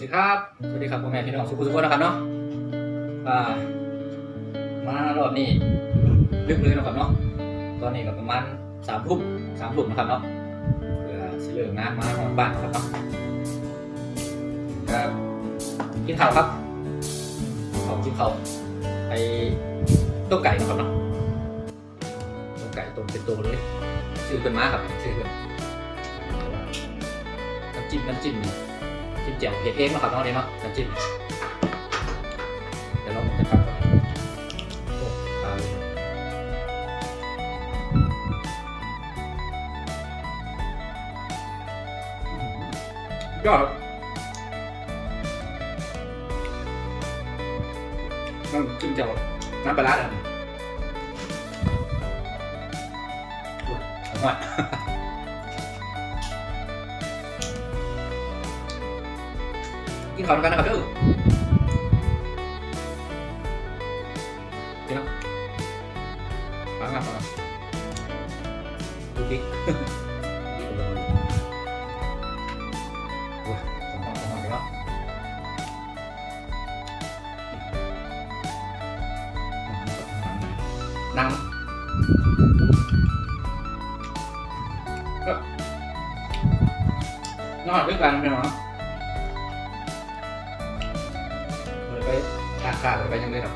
วัสดีครับ สวัสดีครับพ่อแม่พี่น้องสุขุสุขนะครับเนาะอ่ามารอบนี้ลึกเลยนะครับเนาะ ตอนนี้ก็ประมาณสามทุ่มสามทุ่มนะครับเนาะเพื่อสิเลิกงานมาของบ้านครับครับกินข้าวครับข้าวกินข้าวไปต้มไก่นะครับเนาะต้มไก่ต้มเป็นตัวเลยซื้อเป็นม้าครับซื้อเป็นน้ำจิ้มน้ำจิ้มดี จิ้มแจ่วเผ็ดเองนะครับน้องเนาะน้ำจิ้มเดี๋ยวเราจะทำก่อนโอ้ตายอดครับน้ำจิ้มแจ่วน้ำปลาร้าเลยอร่อยกินข้าวด้วยกัน นะครับเด้อกินนะฟังครับฟังครับ ไปแล้วนั่งก็นอนด้วยกันใช่ไหมเลยไปทานข้าวเลยไปยังไงครับ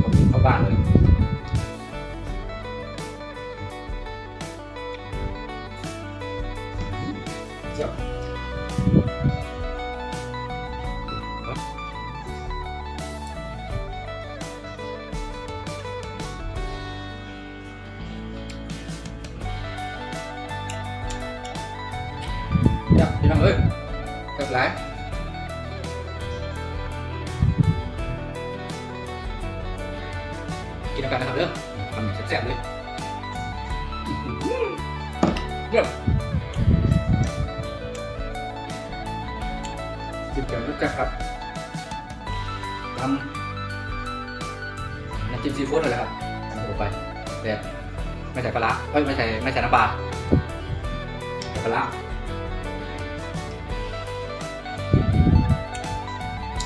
ผมเข้าบ้านเลยเจ้าเจ้าพี่น้องเอ้ยกลับไกินแล้วกันนะครับเริ่มทำแซ่บๆเลยเริ่มจิ้มแจ่วรสจัดครับทำน้ำจิ้มซีฟู้ดอะไรครับทำลงไปแต่ไม่ใส่ปลาเอ้ยไม่ใส่ไม่ใส่น้ำปลาใส่ปลาร้า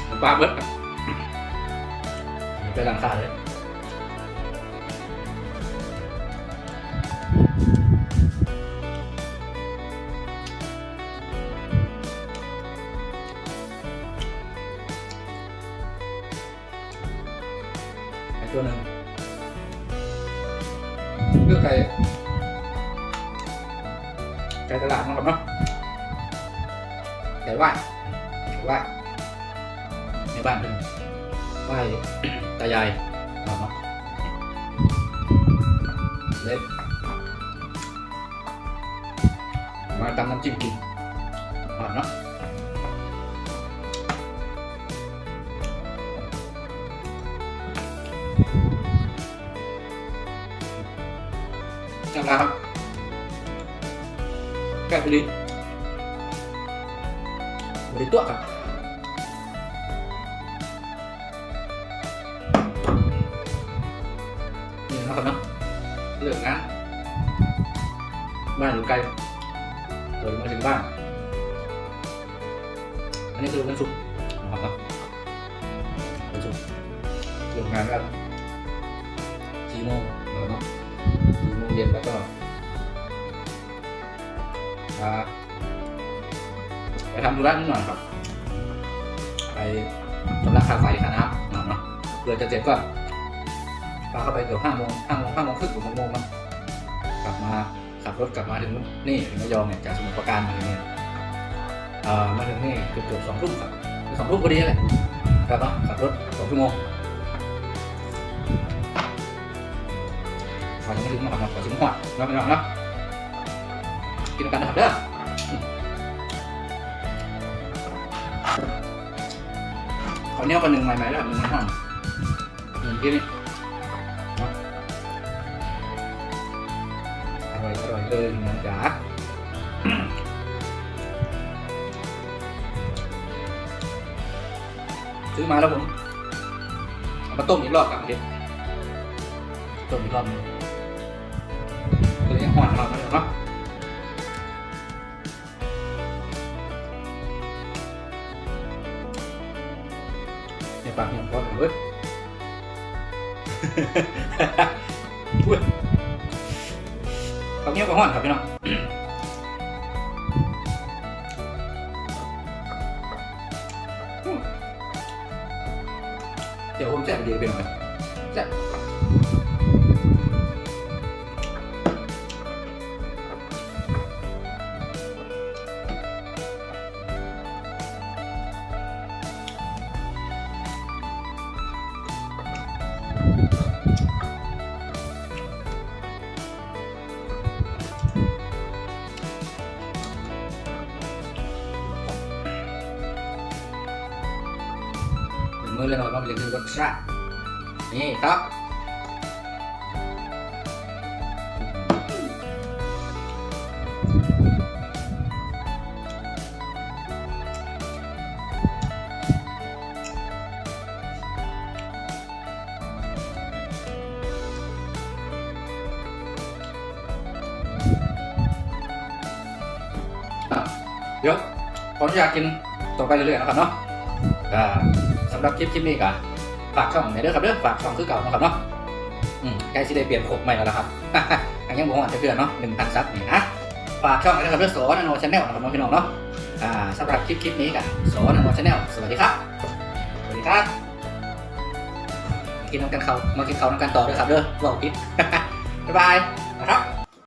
น้ำปลาเบิดครับไปหล้างข้าเลย ตัวหนึ่งเลือกไก่ไก่ตลาดนะครับเนาะไก่ไหว้ไก่ไหว้ในบ้านเป็นไหว้ตายายเอาเนาะเล็กมาตำน้ำจิ้มกินอ่อนเนาะจำได้ครับแก้วพอดีบริตัวครับนี่นะครับเนาะ เรื่องงานบ้านอยู่ไกลเดินมาถึงบ้านอันนี้คือวันศุ สี่โมงนะครับเนาะสี่โมงเย็นแล้วก็ไปทำธุระนิดหน่อยครับ ไปชำระค่าไฟค่าน้ำนะครับเนาะเพื่อจะเสร็จก็พาเข้าไปเกือบห้าโมงห้าโมงห้าโมงครึ่งถึงหกโมงนะกลับมาขับรถกลับมาถึงนี่ถึงระยองเนี่ยจากสมุทรปราการมาถึงเนี่ยเออมาถึงนี่เกือบเกือบสองทุ่มครับสองทุ่มพอดีเลยครับเนาะขับรถสองชั่วโมง อนยังไม่ถึงนะครับก่อนถึงหัวเราไปนอนเนาะกินกันนะครับเด้อขอเนี้ยวันหนึ่งใหม่ๆแล้วหนึ่งห้องหนึ่งที่นี่อร่อยอร่อยเลยน้องจ๋าซื้อมาแล้วผมเอามาต้มอีกรอบกับเด็ดต้มอีกรอบหนึง ห่อนเราไปเนาะเห็นปะเห็นปะเฮ้ยเขาเงี้ยก็ห่อนครับพี่น้องเดี๋ยวผมแจกเดี๋ยไปหน่อยแจก เลยหน่อยมาเรียนคือรสชาตินี่ครับอะเดี๋ยวขออนุญาตกินต่อไปเรื่อยๆนะครับเนาะอ่าสำหรับคลิปคลิปนี้ก็ฝากช่องในเด้อครับเด้อฝากช่องคือเก่านะครับเนาะอืมใกล้สิได้เปลี่ยนโคกใหม่แล้วละครับอันยังบอกว่าจะเพื่อนเนาะหนึ่งพันซับนี่นะฝากช่องในอยนะครับเด้อสอนโนชาแนลนะครับน้องพี่น้องเนาะอ่าสำหรับคลิปคลิปนี้กันสอนโนชาแนลสวัสดีครับสวัสดีครับกินน้ำกันเขามากินเขาน้ำกันต่อด้วยครับเด้อบอกพิษบ๊ายบายนะครับ